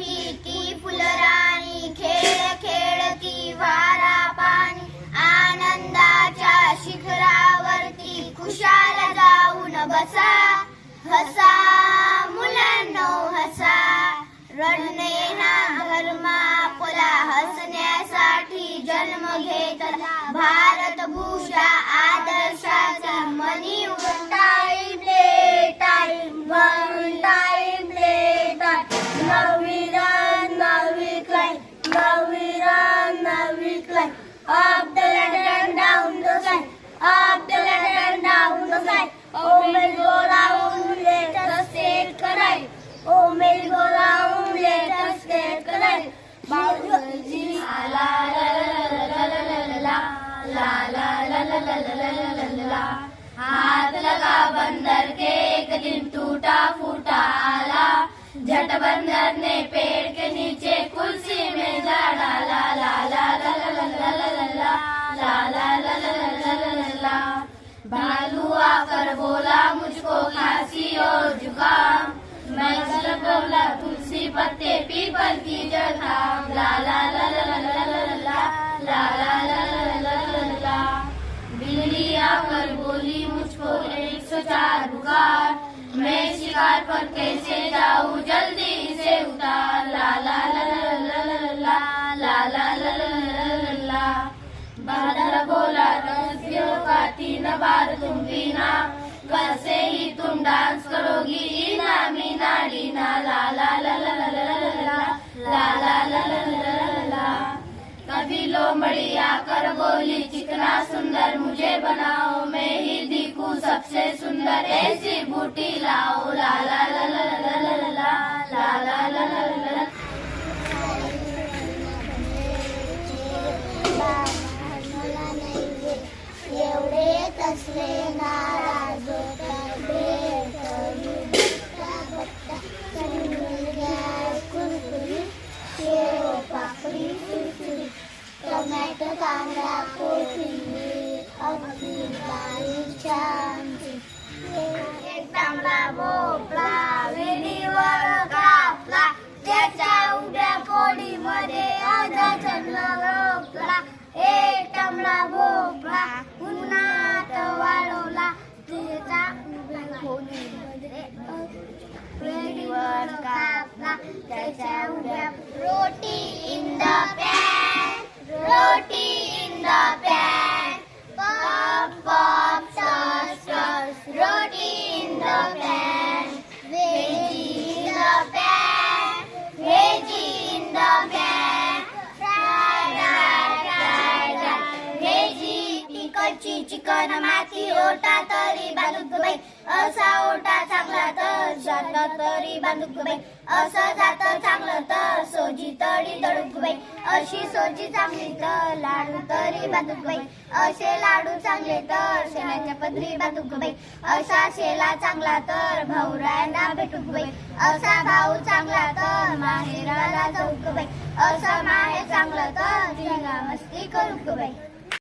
ही ती फुलराणी खेळ खेळती वारा पाणी आनंदाच्या शिखरावरती खुशाल जाऊन बसा. हसा मुलांनो हसा. रडणे हा धर्म आपला हसण्यासाठी जन्म घेतला. भारत भूषा आदर्शाचा मनी उमटाळ up the ladder and down the side up the ladder and down the side oh merry go round let us take a ride oh merry go round let us take a ride Baluji ला ला ला ला ला ला ला ला ला ला ला ला ला ला ला ला हाथ लगा बंदर के एक दिन टूटा फूटा आला झट बंदर ने पेड़ के बोला मुझको खांसी और जुकाम मैं चल बोला तुलसी पत्ते पीपल की था ला ला ला ला ला ला ला ला ला ला ला ला ला ला बिल्ली आकर बोली मुझको एक सौ चार बुखार मैं शिकार पर कैसे जाऊँ जल्दी उतार ला ला ला ला ला ला ला ला ला ला ला ला ला बोला रसियों का तीन बार तुम पीना ಹಾಡಿನ ಲಾಲಾ ಲಾಲಾ कभी लोमड़ी आकर बोली चिकना सुंदर मुझे बनाओ मैं ही दिखू सबसे सुंदर ऐसी बूटी लाओ ला ला ला ला, ला। माती ओटा तरी बांधूक बाई असा ओटा चांगला तर जात तरी बांधूक बाई असं जात चांगलं तर बाई अशी सोजी चांगली तर लाडू तरी बांधूक बाई असे लाडू चांगले तर शेणाच्या पदरी बांधूक बाई असा शेला चांगला तर भाऊरायांना भेटूक बाई असा भाऊ चांगला तर माहेराला जाऊक बाई असं माहेर चांगलं तर मस्ती करूक बाई